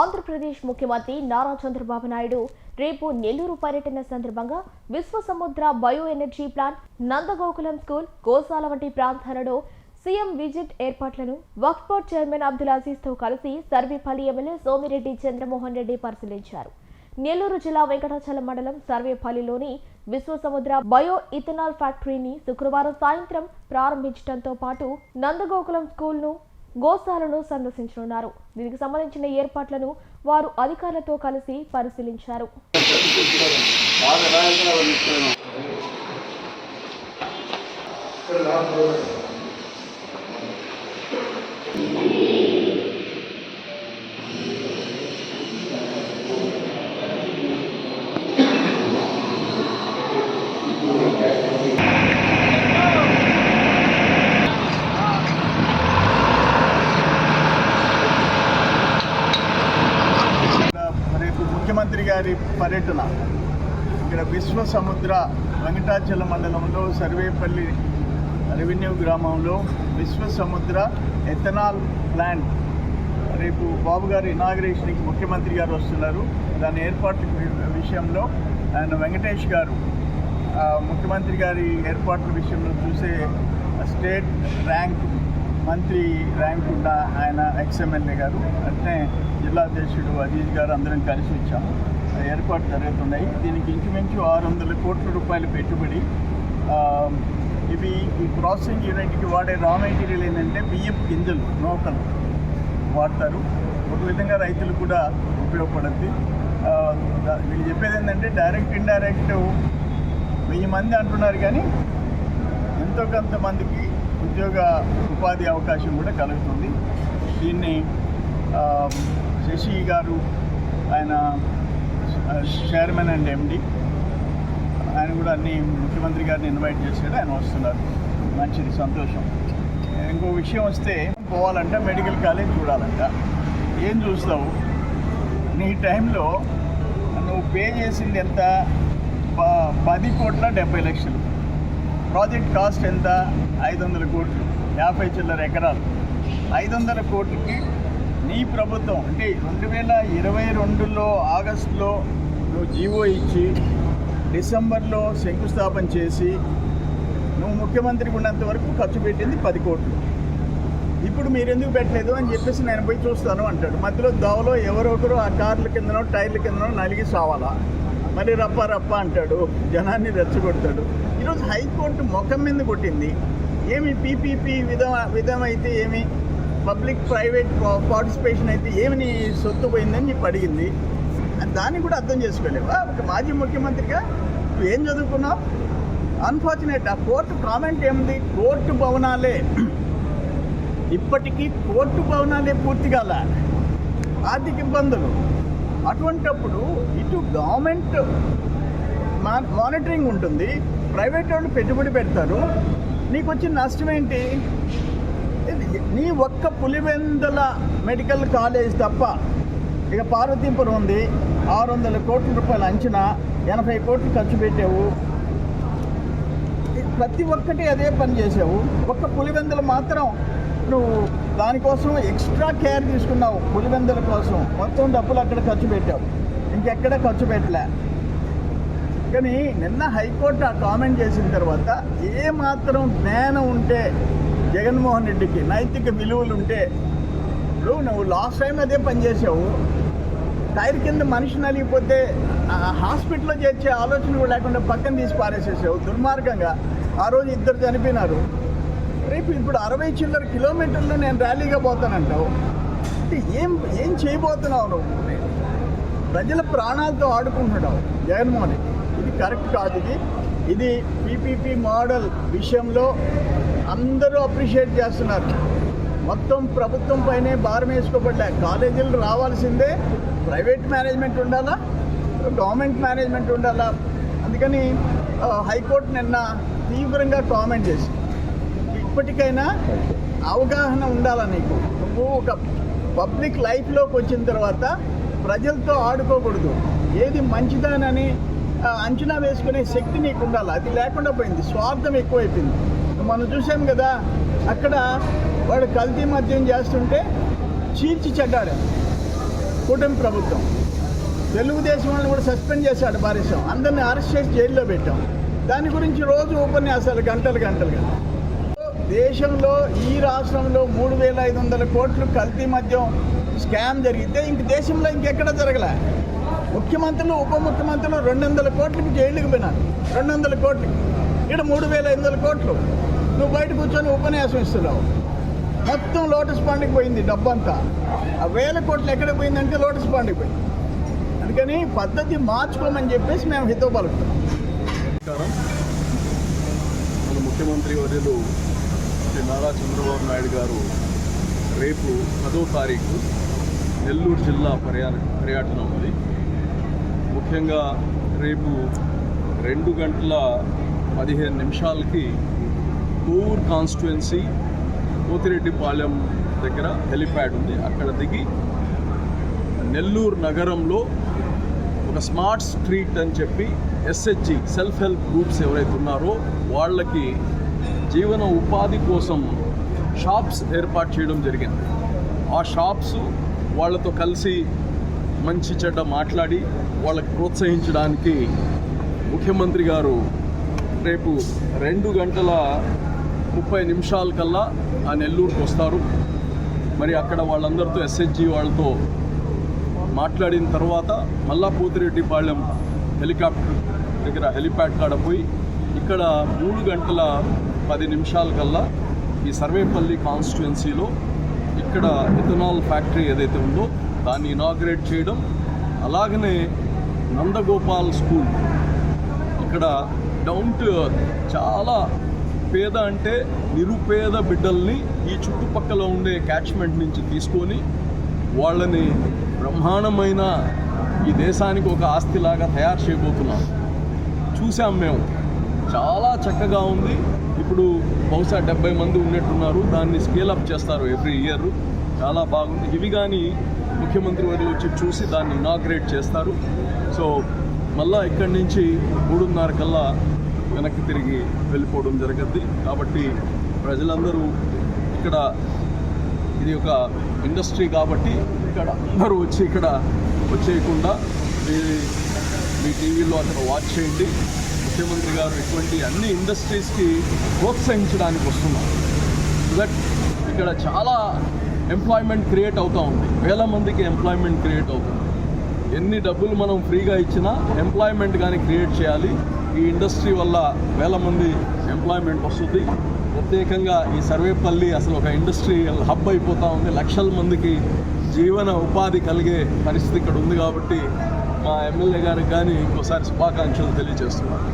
ఆంధ్రప్రదేశ్ ముఖ్యమంత్రి నారా చంద్రబాబు నాయుడు రేపు నెల్లూరు పర్యటన సందర్భంగా Vishwasamudra bio energy plant Nandagokulam school గోశాల వంటి ప్రాంతాలలో సీఎం విజిట్ ఏర్పాట్లను వక్ఫ్ బోర్డ్ చైర్మన్ అబ్దుల్ అజీజ్తో కలిసి సర్వేపల్లి ఎమ్మెల్యే సోమిరెడ్డి చంద్రమోహన్ రెడ్డి పరిశీలించారు. నెల్లూరు జిల్లా వెంకటాచలం మండలం సర్వేపల్లిలోని విశ్వసముద్ర బయో ఇథనాల్ ఫ్యాక్టరీని శుక్రవారం సాయంత్రం ప్రారంభించడంతో పాటు నందగోకులం స్కూల్ను గోశాలను సందర్శించనున్నారు. దీనికి సంబంధించిన ఏర్పాట్లను వారు అధికారులతో కలిసి పరిశీలించారు. ఇక్కడ రేపు ముఖ్యమంత్రి గారి పర్యటన. ఇక్కడ విశ్వ సముద్ర వెంకటాచల మండలంలో సర్వేపల్లి రెవెన్యూ గ్రామంలో విశ్వ సముద్ర ఎథనాల్ ప్లాంట్. రేపు బాబు గారి ఇనాగ్రేషన్కి ముఖ్యమంత్రి గారు వస్తున్నారు. దాని ఏర్పాట్ల విషయంలో ఆయన వెంకటేష్ గారు ముఖ్యమంత్రి గారి ఏర్పాట్ల విషయంలో చూసే స్టేట్ ర్యాంక్ మంత్రి ర్యాంక్ ఉన్న ఆయన ఎక్స్ఎమ్మెల్యే గారు అంటే జిల్లా అధ్యక్షుడు అజీజ్ గారు అందరం కలిసి వచ్చాము. ఏర్పాటు జరుగుతున్నాయి. దీనికి ఇంచుమించు ఆరు వందల కోట్ల రూపాయల పెట్టుబడి ఇవి ఈ ప్రాసెసింగ్ యూనిట్కి వాడే రా మెటీరియల్ ఏంటంటే బియ్యం గింజలు నూకలు వాడతారు. ఒక విధంగా రైతులకు కూడా ఉపయోగపడుద్ది. వీళ్ళు చెప్పేది ఏంటంటే డైరెక్ట్ ఇండైరెక్ట్ వెయ్యి మంది అంటున్నారు కానీ ఎంతో కొంతమందికి ఉద్యోగ ఉపాధి అవకాశం కూడా కలుగుతుంది. దీన్ని శశి గారు ఆయన చైర్మన్ అండ్ ఎండి ఆయన కూడా అన్ని ముఖ్యమంత్రి గారిని ఇన్వైట్ చేశాడు ఆయన వస్తున్నారు. మంచిది సంతోషం. ఇంకో విషయం వస్తే పోవాలంటే మెడికల్ కాలేజ్ చూడాలంట. ఏం చూస్తావు? నీ టైంలో నువ్వు పే చేసింది ఎంత? ప- పది కోట్ల డెబ్బై లక్షలు. ప్రాజెక్ట్ కాస్ట్ ఎంత? ఐదు వందల కోట్లు. యాభై చిల్లర ఎకరాలు. ఐదు వందల కోట్లకి నీ ప్రభుత్వం అంటే రెండు వేల ఇరవై రెండులో ఆగస్టులో నువ్వు జీవో ఇచ్చి డిసెంబర్లో శంకుస్థాపన చేసి నువ్వు ముఖ్యమంత్రికి ఉన్నంత వరకు ఖర్చు పెట్టింది పది కోట్లు. ఇప్పుడు మీరు ఎందుకు పెట్టలేదు అని చెప్పేసి నేను పోయి చూస్తాను అంటాడు. మధ్యలో దావలో ఎవరో ఒకరు ఆ కార్ల కిందనో టైర్ల కిందనో నలిగి సావాలా? మరి రప్ప రప్ప అంటాడు జనాన్ని రెచ్చగొడతాడు. ఈరోజు హైకోర్టు ముఖం మీద కొట్టింది. ఏమి పీపీపీ విధం విధం అయితే ఏమి పబ్లిక్ ప్రైవేట్ పార్టిసిపేషన్ అయితే ఏమి సొత్తు పోయిందని చెప్పి అడిగింది. దాన్ని కూడా అర్థం చేసుకోలేవా? ఒక మాజీ ముఖ్యమంత్రిగా నువ్వు ఏం చదువుకున్నావు? అన్ఫార్చునేట్ ఆ కోర్టు కామెంట్ ఏముంది? కోర్టు భవనాలే. ఇప్పటికీ కోర్టు భవనాలే పూర్తి కాల. ఆర్థిక ఇబ్బందులు. అటువంటప్పుడు ఇటు గవర్నమెంట్ మా మానిటరింగ్ ఉంటుంది. ప్రైవేట్ వాళ్ళు పెట్టుబడి పెడతారు. నీకు వచ్చిన నష్టం ఏంటి? ఇది నీ ఒక్క పులివెందుల మెడికల్ కాలేజ్ తప్ప ఇక పార్వతీపురం ఉంది. ఆరు వందల కోట్ల రూపాయల అంచనా ఎనభై కోట్లు ఖర్చు పెట్టావు. ప్రతి ఒక్కటి అదే పని చేసావు. ఒక్క పులివెందులు మాత్రం నువ్వు దానికోసం ఎక్స్ట్రా కేర్ తీసుకున్నావు పులివెందుల కోసం. మొత్తం డబ్బులు అక్కడ ఖర్చు పెట్టావు. ఇంకెక్కడ ఖర్చు పెట్టలే. కానీ నిన్న హైకోర్టు ఆ కామెంట్ చేసిన తర్వాత ఏ మాత్రం జ్ఞానం ఉంటే జగన్మోహన్ రెడ్డికి నైతిక విలువలు ఉంటే ఇప్పుడు నువ్వు లాస్ట్ టైం అదే పని చేసావు. టైర్ కింద మనిషి నలిగిపోతే హాస్పిటల్లో చేర్చే ఆలోచన కూడా లేకుండా పక్కన తీసి పారేసేసావు. దుర్మార్గంగా. ఆ రోజు ఇద్దరు చనిపోయినారు. రేపు ఇప్పుడు అరవై చిల్లర కిలోమీటర్లు నేను ర్యాలీగా పోతానంటావు? అంటే ఏం ఏం చేయబోతున్నావు నువ్వు? ప్రజల ప్రాణాలతో ఆడుకుంటున్నావు జగన్మోహన్ ఇది కరెక్ట్ కాదు ఇది. ఇది పీపీపీ మోడల్ విషయంలో అందరూ అప్రిషియేట్ చేస్తున్నారు. మొత్తం ప్రభుత్వం పైనే భారం వేసుకోబడ్డా కాలేజీలు రావాల్సిందే. ప్రైవేట్ మేనేజ్మెంట్ ఉండాలా? గవర్నమెంట్ మేనేజ్మెంట్ ఉండాలా? అందుకని హైకోర్టు నిన్న తీవ్రంగా కామెంట్ చేసి ఇప్పటికైనా అవగాహన ఉండాలా నీకు? నువ్వు ఒక పబ్లిక్ లైఫ్లోకి వచ్చిన తర్వాత ప్రజలతో ఆడుకోకూడదు. ఏది మంచిదానని అంచనా వేసుకునే శక్తి నీకు ఉండాలి? అది లేకుండా పోయింది. స్వార్థం ఎక్కువైపోయింది. మనం చూసాం కదా అక్కడ వాడు కల్తీ మద్యం చేస్తుంటే చీల్చి చెడ్డాడు కూటమి ప్రభుత్వం. తెలుగుదేశం వాళ్ళని కూడా సస్పెండ్ చేశాడు పారేశాం అందరిని అరెస్ట్ చేసి జైల్లో పెట్టాం. దాని గురించి రోజు ఉపన్యాసాలు గంటలు గంటలుగా. దేశంలో ఈ రాష్ట్రంలో మూడు వేల ఐదు వందల కోట్లు కల్తీ మద్యం స్కామ్ జరిగితే ఇంక దేశంలో ఇంకెక్కడ జరగలే? ముఖ్యమంత్రులు ఉప ముఖ్యమంత్రులు రెండు వందల కోట్లకి జైలుకి పోయినారు. రెండు వందల కోట్లకి. ఇక్కడ మూడు వేల ఐదు వందల కోట్లు. నువ్వు బయట కూర్చొని ఉపన్యాసం ఇస్తున్నావు. మొత్తం లోటస్ పాండ్కి పోయింది డబ్బంతా. ఆ వేల కోట్లు ఎక్కడ పోయిందంటే లోటస్ పాండ్కి పోయింది. అందుకని పద్ధతి మార్చుకోమని చెప్పేసి మేము హితో పలుకుతాం మన ముఖ్యమంత్రి వర్యులు శ్రీ నారా చంద్రబాబు నాయుడు గారు రేపు పదో తారీఖు నెల్లూరు జిల్లా పర్యా పర్యటన ఉంది. ముఖ్యంగా రేపు రెండు గంటల పదిహేను నిమిషాలకి కోవూర్ కాన్స్టిట్యుయెన్సీ పోతిరెడ్డిపాలెం దగ్గర హెలిప్యాడ్ ఉంది. అక్కడ దిగి నెల్లూరు నగరంలో ఒక స్మార్ట్ స్ట్రీట్ అని చెప్పి ఎస్హెచ్జి సెల్ఫ్ హెల్ప్ గ్రూప్స్ ఎవరైతే ఉన్నారో వాళ్ళకి జీవన ఉపాధి కోసం షాప్స్ ఏర్పాటు చేయడం జరిగింది. ఆ షాప్స్ వాళ్ళతో కలిసి మంచి చెడ్డ మాట్లాడి వాళ్ళకి ప్రోత్సహించడానికి ముఖ్యమంత్రి గారు రేపు రెండు గంటల ముప్పై నిమిషాల కల్లా ఆ నెల్లూరుకు వస్తారు. మరి అక్కడ వాళ్ళందరితో ఎస్హెచ్జి వాళ్ళతో మాట్లాడిన తర్వాత మళ్ళా పోతిరెడ్డిపాళెం హెలికాప్టర్ దగ్గర హెలిప్యాడ్ కాడ పోయి ఇక్కడ మూడు గంటల పది నిమిషాల కల్లా ఈ సర్వేపల్లి కాన్స్టిట్యుయెన్సీలో ఇక్కడ ఎథనాల్ ఫ్యాక్టరీ ఏదైతే ఉందో దాన్ని ఇనాగ్రేట్ చేయడం అలాగనే నందగోపాల్ స్కూల్. ఇక్కడ డౌన్ టు చాలా పేద అంటే నిరుపేద బిడ్డల్ని ఈ చుట్టుపక్కల ఉండే క్యాచ్మెంట్ నుంచి తీసుకొని వాళ్ళని బ్రహ్మాండమైన ఈ దేశానికి ఒక ఆస్తిలాగా తయారు చేయబోతున్నాం. చూసాం మేము. చాలా చక్కగా ఉంది. ఇప్పుడు బహుశా డెబ్బై మంది ఉన్నట్టున్నారు. దాన్ని స్కేల్ అప్ చేస్తారు ఎవ్రీ ఇయర్ చాలా బాగుంది. ఇవి కానీ ముఖ్యమంత్రి వారు వచ్చి చూసి దాన్ని ఇనాగ్రేట్ చేస్తారు. సో మళ్ళా ఇక్కడి నుంచి మూడున్నర కల్లా వెనక్కి తిరిగి వెళ్ళిపోవడం జరగద్ది. కాబట్టి ప్రజలందరూ ఇక్కడ ఇది ఒక ఇండస్ట్రీ కాబట్టి ఇక్కడ అందరూ వచ్చి ఇక్కడ వచ్చేయకుండా మీ మీ టీవీలో అక్కడ వాచ్ చేయండి. ముఖ్యమంత్రి గారు ఇటువంటి అన్ని ఇండస్ట్రీస్కి ప్రోత్సహించడానికి వస్తున్నారు. దట్ ఇక్కడ చాలా ఎంప్లాయ్మెంట్ క్రియేట్ అవుతూ ఉంది. వేల మందికి ఎంప్లాయ్మెంట్ క్రియేట్ అవుతుంది. ఎన్ని డబ్బులు మనం ఫ్రీగా ఇచ్చినా ఎంప్లాయ్మెంట్ కానీ క్రియేట్ చేయాలి. ఈ ఇండస్ట్రీ వల్ల వేల మంది ఎంప్లాయ్మెంట్ వస్తుంది. ప్రత్యేకంగా ఈ సర్వేపల్లి అసలు ఒక ఇండస్ట్రియల్ హబ్ అయిపోతూ ఉంది. లక్షల మందికి జీవన ఉపాధి కలిగే పరిస్థితి ఇక్కడ ఉంది కాబట్టి మా ఎమ్మెల్యే గారికి కానీ ఇంకోసారి శుభాకాంక్షలు తెలియజేస్తున్నాను.